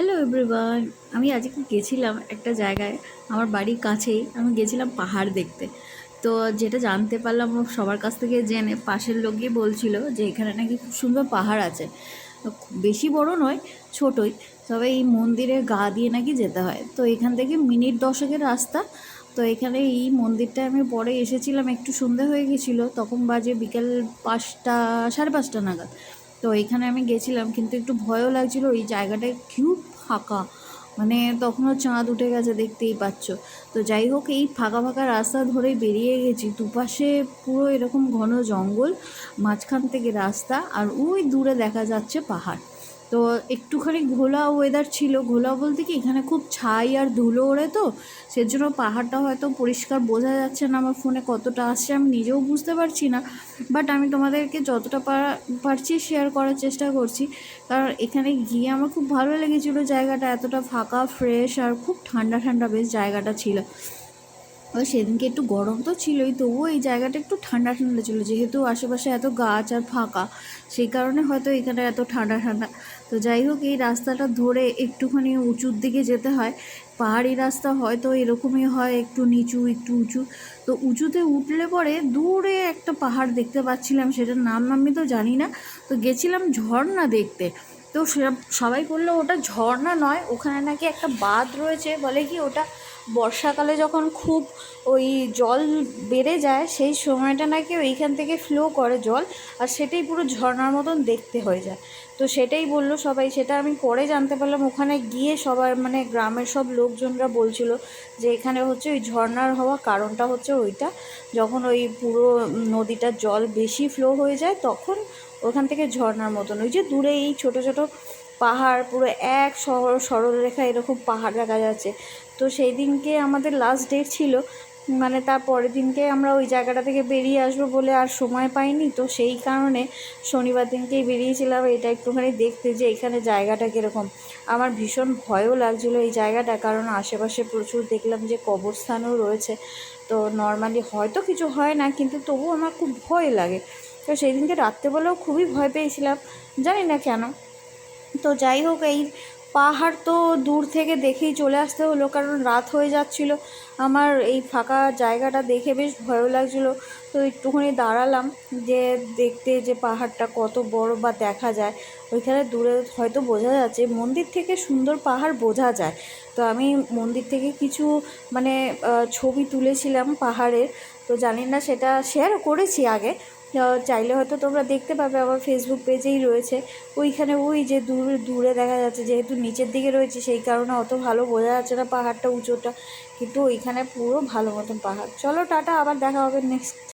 Hello everyone আমি আজকে গেছিলাম একটা জায়গায়, আমার বাড়ির কাছেই। আমি গেছিলাম পাহাড় দেখতে। তো যেটা জানতে পারলাম সবার কাছ থেকে জেনে পাশের লোকই বলছিল যে এখানে নাকি খুব সুন্দর পাহাড় আছে। বেশি বড় নয়, ছোটই। তবে এই মন্দিরে গা দিয়ে নাকি যেতে হয়। তো এখান থেকে মিনিট দশকের রাস্তা। তো এখানে এই মন্দিরটায় আমি পরে এসেছিলাম, একটু সন্ধে হয়ে গেছিল। তখন বাজে বিকেল পাঁচটা, সাড়ে পাঁচটা নাগাদ। তো এখানে আমি গেছিলাম, কিন্তু একটু ভয়ও লাগছিল। ওই জায়গাটায় খুব ফাঁকা। মানে তখনও চাঁদ উঠে গেছে, দেখতেই পাচ্ছ। তো যাই হোক, এই ফাঁকা ফাঁকা রাস্তা ধরে বেরিয়ে গেছি। দুপাশে পুরো এরকম ঘন জঙ্গল, মাঝখান থেকে রাস্তা, আর ওই দূরে দেখা যাচ্ছে পাহাড়। তো একটুখানি ঘোলা ওয়েদার ছিল। ঘোলা বলতে কি, এখানে খুব ছাই আর ধুলো ওড়ে তো, সেজন্য পাহাড়টা হয়তো পরিষ্কার বোঝা যাচ্ছে না আমার ফোনে কতটা আসছে, আমি নিজেও বুঝতে পারছি না। বাট আমি তোমাদেরকে যতটা পারা, পারছি শেয়ার করার চেষ্টা করছি। কারণ এখানে গিয়ে আমার খুব ভালো লেগেছিলো জায়গাটা, এতটা ফাঁকা ফ্রেশ আর খুব ঠান্ডা ঠান্ডা বেশ জায়গাটা ছিল। সেদিনকে একটু গরম তো ছিলই, তবুও এই জায়গাটা একটু ঠান্ডা ঠান্ডা ছিল, যেহেতু আশেপাশে এত গাছ আর ফাঁকা, সেই কারণে হয়তো এখানে এত ঠান্ডা ঠান্ডা। তো যাই হোক, এই রাস্তাটা ধরে একটুখানি উঁচুর দিকে যেতে হয়, পাহাড়ি রাস্তা হয়তো এরকমই হয়, একটু নিচু, একটু উঁচু। তো উঁচুতে উঠলে পরে দূরে একটা পাহাড় দেখতে পাচ্ছিলাম, সেটার নাম আমি তো জানি না। তো গেছিলাম ঝর্ণা দেখতে। তো সবাই বলল, ওটা ঝর্ণা নয়, ওখানে নাকি একটা বাঁধ রয়েছে, বলে কি ওটা বর্ষাকালে যখন খুব ওই জল বেড়ে যায়, সেই সময়টা নাকি ওইখান থেকে ফ্লো করে জল আর সেটাই পুরো ঝর্ণার মতন দেখতে হয়ে যায়। তো সেটাই বলল সবাই, সেটা আমি পরে জানতে পারলাম। ওখানে গিয়ে সবার মানে গ্রামের সব লোকজনরা বলছিল যে এখানে হচ্ছে ওই ঝর্ণার হওয়া কারণটা হচ্ছে ওইটা। যখন ওই পুরো নদীটার জল বেশি ফ্লো হয়ে যায়, তখন ওখান থেকে ঝর্ণার মতন। ওই যে দূরে এই ছোট ছোট পাহাড় পুরো এক শহর সরলরেখা এরকম পাহাড় দেখা যাচ্ছে। তো সেই দিনকে আমাদের লাস্ট ডেট ছিল মানে তার পরের দিনকে আমরা ওই জায়গাটা থেকে বেরিয়ে আসব বলে আর সময় পাইনি। তো সেই কারণে শনিবার দিনকেই বেরিয়েছিলাম। এটা একটুখানি দেখতে যে এখানে জায়গাটা কীরকম। আমার ভীষণ ভয়ও লাগছিল এই জায়গাটা, কারণ আশেপাশে প্রচুর দেখলাম যে কবরস্থানও রয়েছে। তো নর্মালি হয়তো কিছু হয় না, কিন্তু তবুও আমার খুব ভয় লাগে। তো সেই দিনকে রাত্রেবেলাও খুবই ভয় পেয়েছিলাম। জানি না কেন। তো যাই হোক, এই পাহাড় তো দূর থেকে দেখেই চলে আসতে হলো, কারণ রাত হয়ে যাচ্ছিল। আমার এই ফাঁকা জায়গাটা দেখে বেশ ভয়ও লাগছিল। তো একটুখানি দাঁড়ালাম, যে দেখতে যে পাহাড়টা কত বড় বা দেখা যায়, ওইখানে দূরে হয়তো বোঝা যাচ্ছে, মন্দির থেকে সুন্দর পাহাড় বোঝা যায়। তো আমি মন্দির থেকে কিছু মানে ছবি তুলেছিলাম পাহাড়ের, তো জানি না সেটা শেয়ার করেছি আগে চাইলে হয়তো তোমরা দেখতে পাবে আমার ফেসবুক পেজেই রয়েছে। ওইখানে ওই যে দূরে দূরে দেখা যাচ্ছে, যেহেতু নিচের দিকে রয়েছে, সেই কারণে অত ভালো বোঝা যাচ্ছে না পাহাড়টা, উঁচুটা। কিন্তু ওইখানে পুরো ভালো মতন পাহাড়। চলো টাটা, আবার দেখা হবে নেক্সট